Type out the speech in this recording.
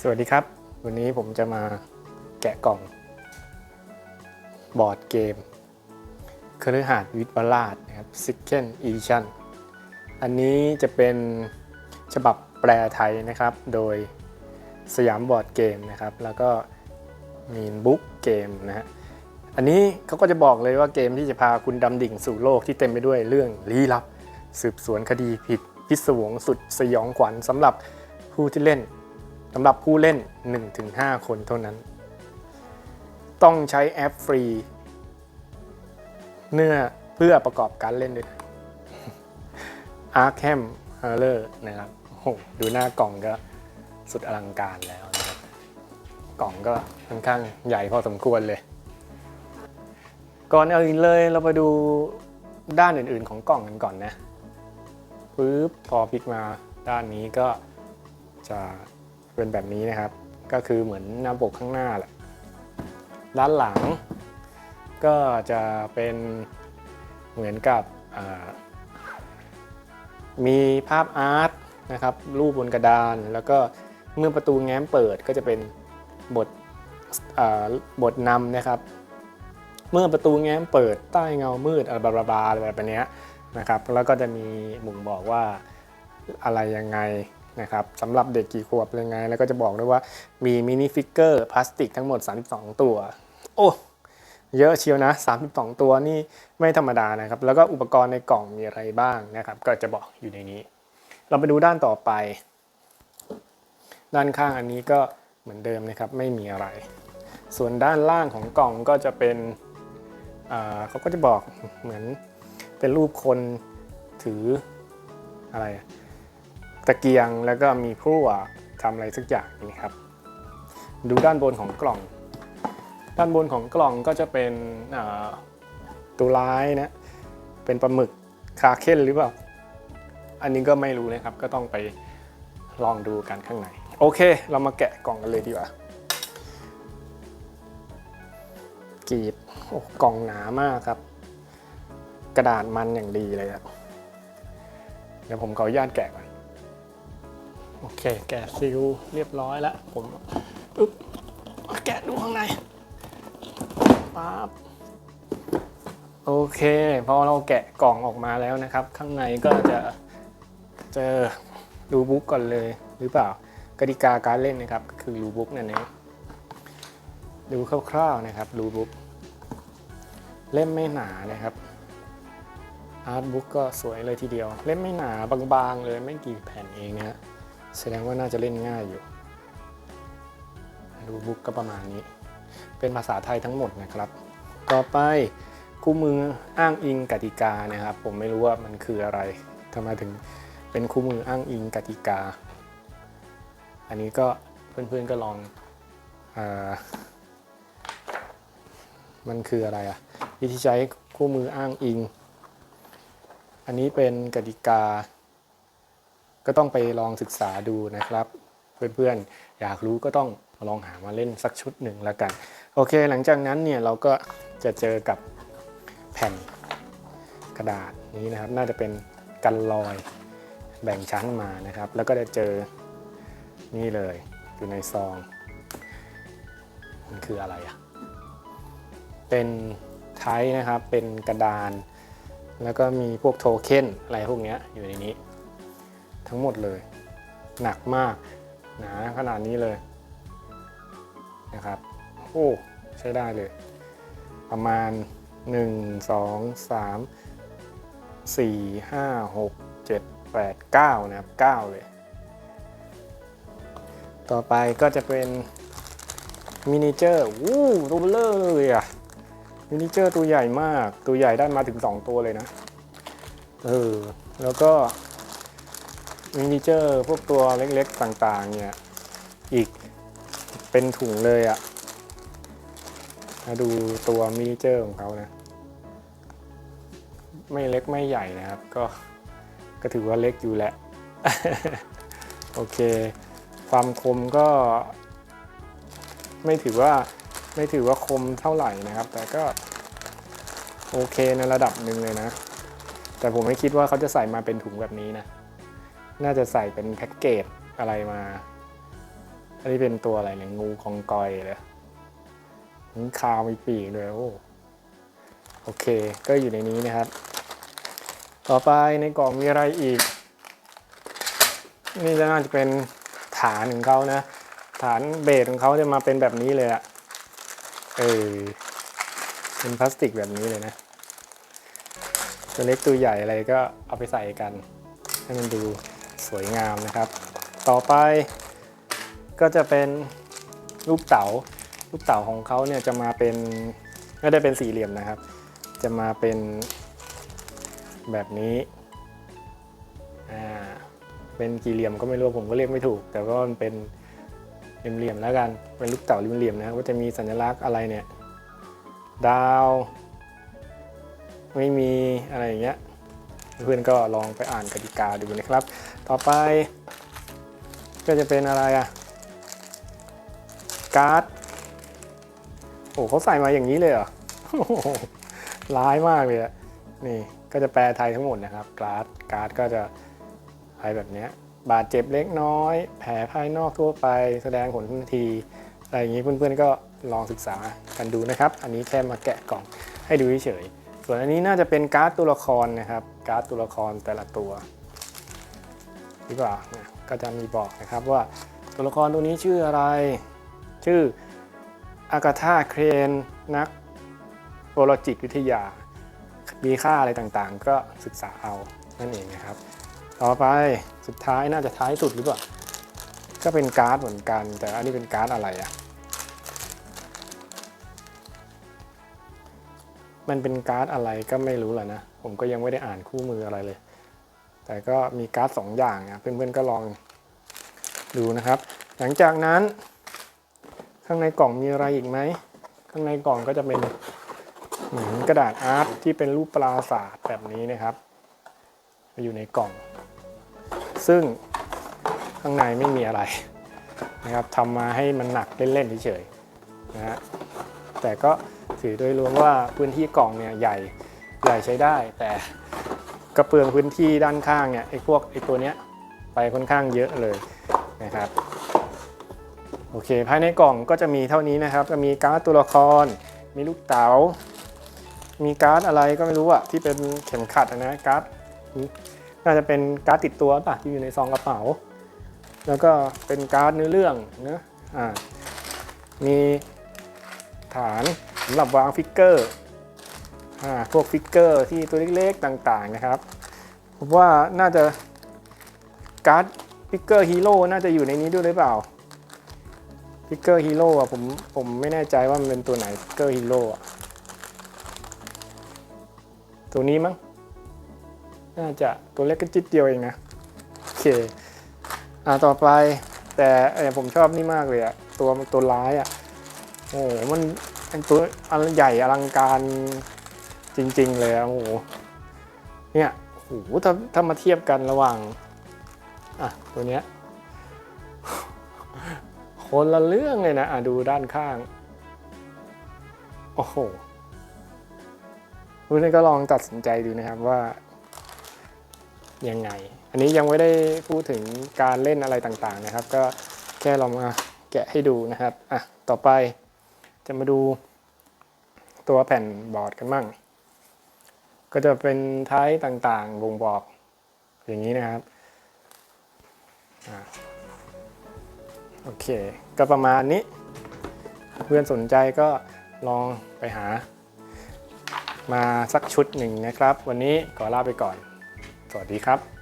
สวัสดีครับ วันนี้ผมจะมาแกะกล่อง บอร์ดเกมคฤหาสน์วิทย์บลาดนะครับ Second Edition อันนี้จะเป็นฉบับแปลไทยนะครับ โดยสยามบอร์ดเกมนะครับ แล้วก็มีนบุ๊กเกมนะฮะอันนี้เขาก็จะบอกเลยว่าเกมที่จะพาคุณดำดิ่งสู่โลกที่เต็มไปด้วยเรื่องลี้ลับ สืบสวนคดีผิดพิศวงสุดสยองขวัญสำหรับผู้ที่เล่น สำหรับผู้เล่น 1-5 คนเท่านั้น ต้องใช้แอปฟรี เนื้อเพื่อประกอบการเล่นด้วยนะ Arkham Horror นะครับโอ้โหดูหน้ากล่องก็สุดอลังการแล้วนะครับกล่องก็ค่อนข้างใหญ่พอสมควรเลย ก่อนอื่นเลยเราไปดูด้านอื่นๆของกล่องกันก่อนนะปึ๊บพอพลิกมาด้านนี้ก็จะ เป็นแบบนี้นะครับ ก็คือเหมือนหน้าปกข้างหน้าแหละ ด้านหลัง ก็จะเป็นเหมือนกับมีภาพอาร์ตนะครับ รูปบนกระดาน แล้วก็เมื่อประตูแง้มเปิดก็จะเป็นบทบทนำนะครับ เมื่อประตูแง้มเปิดใต้เงามืดอะไรบลาบลาอะไรแบบนี้นะครับ แล้วก็จะมีบ่งบอกว่าอะไรยังไง นะครับสำหรับเด็กกี่ขวบยังไงแล้วก็จะบอกด้วยว่ามีมินิฟิกเกอร์พลาสติกทั้งหมด 32 ตัว โอ้เยอะเชียวนะ 32 ตัวนี่ไม่ธรรมดานะครับ แล้วก็อุปกรณ์ในกล่องมีอะไรบ้างนะครับ ก็จะบอกอยู่ในนี้ เราไปดูด้านต่อไป ด้านข้างอันนี้ก็เหมือนเดิมนะครับ ไม่มีอะไร ส่วนด้านล่างของกล่องก็จะเป็นเขาก็จะบอกเหมือนเป็นรูปคนถืออะไร ตะเกียงแล้วก็มีพลั่วทำอะไรสักอย่างนี่ครับ ดูด้านบนของกล่อง ด้านบนของกล่องก็จะเป็นตัวร้ายนะ เป็นปลาหมึกคาเคนหรือเปล่า อันนี้ก็ไม่รู้นะครับ ก็ต้องไปลองดูกันข้างใน โอเค เรามาแกะกล่องกันเลยดีกว่ากรีดโอ้กล่องหนามากครับ กระดาษมันอย่างดีเลยครับ เดี๋ยวผมขออนุญาตแกะก่อน โอเค แกะซิลเรียบร้อยแล้ว ผมอึ๊บแกะดูข้างในปั๊บโอเคพอเราแกะกล่องออกมาแล้วนะครับ ข้างในก็จะเจอรูบุ๊กก่อนเลยหรือเปล่ากติกาการเล่นนะครับก็คือรูบุ๊กนั่นเองดูคร่าวๆนะครับรูบุ๊กเล่มไม่หนานะครับอาร์ตบุ๊กก็สวยเลยทีเดียว เล่มไม่หนาบางๆเลยไม่กี่แผ่นเองนะฮะ แสดงว่าน่าจะเล่นง่ายอยู่ รูบุ๊กก็ประมาณนี้ เป็นภาษาไทยทั้งหมดนะครับ ต่อไปคู่มืออ้างอิงกติกานะครับ ผมไม่รู้ว่ามันคืออะไรทำไมถึงเป็นคู่มืออ้างอิงกติกา อันนี้ก็เพื่อนๆก็ลองอามันคืออะไรอะวิธีใช้คู่มืออ้างอิง อันนี้เป็นกติกา ก็ต้องไปลองศึกษาดูนะครับ เพื่อนๆ อยากรู้ก็ต้องลองหามาเล่นสักชุดหนึ่งแล้วกัน โอเค หลังจากนั้นเนี่ยเราก็จะเจอกับแผ่นกระดาษนี้นะครับ น่าจะเป็นกันรอยแบ่งชั้นมานะครับ แล้วก็จะเจอนี่เลย อยู่ในซอง มันคืออะไรอะเป็นไทป์นะครับ เป็นกระดาน แล้วก็มีพวกโทเค็นอะไรพวกนี้อยู่ในนี้ ทั้งหมดเลย หนักมากหนาขนาดนี้เลยนะครับโอ้ใช้ได้เลย ประมาณ 1 2 3 4 5 6 7 8 9 นะครับ 9 เลย ต่อไปก็จะเป็นมินิเจอร์วู้ตัวเบลอเลยอะมินิเจอร์ตัวใหญ่มาก ตัวใหญ่ได้มาถึง 2 ตัวเลยนะ เออ แล้วก็ มินิเจอร์พวกตัวเล็กๆต่างๆเนี่ยอีกเป็นถุงเลยอะมาดูตัวมินิเจอร์ของเขานะไม่เล็กไม่ใหญ่นะครับ ก็ก็ถือว่าเล็กอยู่แหละ โอเค ความคมก็ ไม่ถือว่าไม่ถือว่าคมเท่าไหร่นะครับ แต่ก็โอเคในระดับหนึ่งเลยนะ แต่ผมไม่คิดว่าเขาจะใส่มาเป็นถุงแบบนี้นะ น่าจะใส่เป็นแพ็กเกจอะไรมา อันนี้เป็นตัวอะไรเนี่ยงูคองกอยเลยมีคาวมีปีกเลยโอ้โอเค ก็อยู่ในนี้นะครับ ต่อไปในกล่องมีอะไรอีก นี่จะน่าจะเป็นฐานของเขานะ ฐานเบสของเขาจะมาเป็นแบบนี้เลยอะเออเป็นพลาสติกแบบนี้เลยนะ ตัวเล็กตัวใหญ่อะไรก็เอาไปใส่กัน ให้มันดู สวยงามนะครับ ต่อไปก็จะเป็นลูกเต๋าลูกเต๋าของเขาเนี่ยจะมาเป็นไม่ได้เป็นสี่เหลี่ยมนะครับ จะมาเป็นแบบนี้อ่าเป็นกี่เหลี่ยมก็ไม่รู้ผมก็เรียกไม่ถูก แต่ว่ามันเป็นเหลี่ยมๆแล้วกันเป็นลูกเต๋าเหลี่ยมๆนะครับก็จะมีสัญลักษณ์อะไรเนี่ยดาว ไม่มีอะไรอย่างเงี้ยเพื่อนก็ลองไปอ่านกติกาดูนะครับ ต่อไป ก็จะเป็นอะไรอะการ์ดโอ้เขาใส่มาอย่างนี้เลยเหรอร้ายมากเลยอะนี่ก็จะแปลไทยทั้งหมดนะครับการ์ดการ์ดก็จะอะไรแบบนี้บาดเจ็บเล็กน้อย แผลภายนอกทั่วไปแสดงผลทันที อะไรอย่างนี้เพื่อนๆก็ลองศึกษากันดูนะครับ อันนี้แค่มาแกะกล่องให้ดูเฉยๆส่วนอันนี้น่าจะเป็นการ์ดตัวละครนะครับ การ์ดตัวละครแต่ละตัว หรือเปล่าก็จะมีบอกนะครับว่าตัวละครตัวนี้ชื่ออะไร ชื่ออากาธาเครนนักโบโลจิตวิทยา มีค่าอะไรต่างๆ ก็ศึกษาเอานั่นเองนะครับ ต่อไปสุดท้ายน่าจะท้ายสุดหรือเปล่า ก็เป็นการ์ดเหมือนกัน แต่อันนี้เป็นการ์ดอะไรอะมันเป็นการ์ดอะไรก็ไม่รู้แหละนะ ผมก็ยังไม่ได้อ่านคู่มืออะไรเลย แต่ก็มีการ์ดสองอย่างนะเพื่อนๆก็ลองดูนะครับ หลังจากนั้น ข้างในกล่องมีอะไรอีกไหม ข้างในกล่องก็จะเป็นเหมือนกระดาษอาร์ตที่เป็นรูปปราสาทแบบนี้นะครับอยู่ในกล่อง ซึ่งข้างในไม่มีอะไรนะครับทำมาให้มันหนักเล่นๆเฉยๆนะฮะแต่ก็ถือโดยรวมว่าพื้นที่กล่องเนี่ยใหญ่ใหญ่ใช้ได้ แต่ กระเปืองพื้นที่ด้านข้างเนี่ยไอ้พวกไอ้ตัวเนี้ยไปค่อนข้างเยอะเลยนะครับโอเคภายในกล่องก็จะมีเท่านี้นะครับ จะมีการ์ดตัวละคร มีลูกเต๋า มีการ์ดอะไรก็ไม่รู้อะที่เป็นเข็มขัดนะการ์ดน่าจะเป็นการ์ดติดตัวป่ะที่อยู่ในซองกระเป๋า แล้วก็เป็นการ์ดเนื้อเรื่องนะอ่ามีฐานสำหรับวางฟิกเกอร์ พวกฟิกเกอร์ที่ตัวเล็กๆต่างๆนะครับ ผมว่าน่าจะการ์ดฟิกเกอร์ฮีโร่น่าจะอยู่ในนี้ด้วยหรือเปล่าฟิกเกอร์ฮีโร่อะผมผมไม่แน่ใจว่ามันเป็นตัวไหนฟิกเกอร์ฮีโร่อะตัวนี้มั้งน่าจะตัวเล็กก็จิ๊ดเดียวเองนะโอเคอ่าต่อไปแต่ผมชอบนี่มากเลยอะตัวตัวร้ายอะโอ้โหมันเป็นตัวอันใหญ่อลังการ จริง ๆ เลยอะโอ้โหเนี่ยโอ้โหถ้าถ้ามาเทียบกันระหว่างอะตัวเนี้ยคนละเรื่องเลยนะอะดูด้านข้าง โอ้โหคุณก็ลองตัดสินใจดูนะครับว่ายังไง อันนี้ยังไม่ได้พูดถึงการเล่นอะไรต่างๆนะครับ ก็แค่ลองมาแกะให้ดูนะครับอะต่อไปจะมาดูตัวแผ่นบอร์ดกันบ้าง ก็จะเป็นท้ายต่างๆบ่งบอกอย่างนี้นะครับอโอเค ก็ประมาณนี้ เพื่อนสนใจก็ลองไปหา มาสักชุดหนึ่งนะครับ วันนี้ขอลาไปก่อน สวัสดีครับ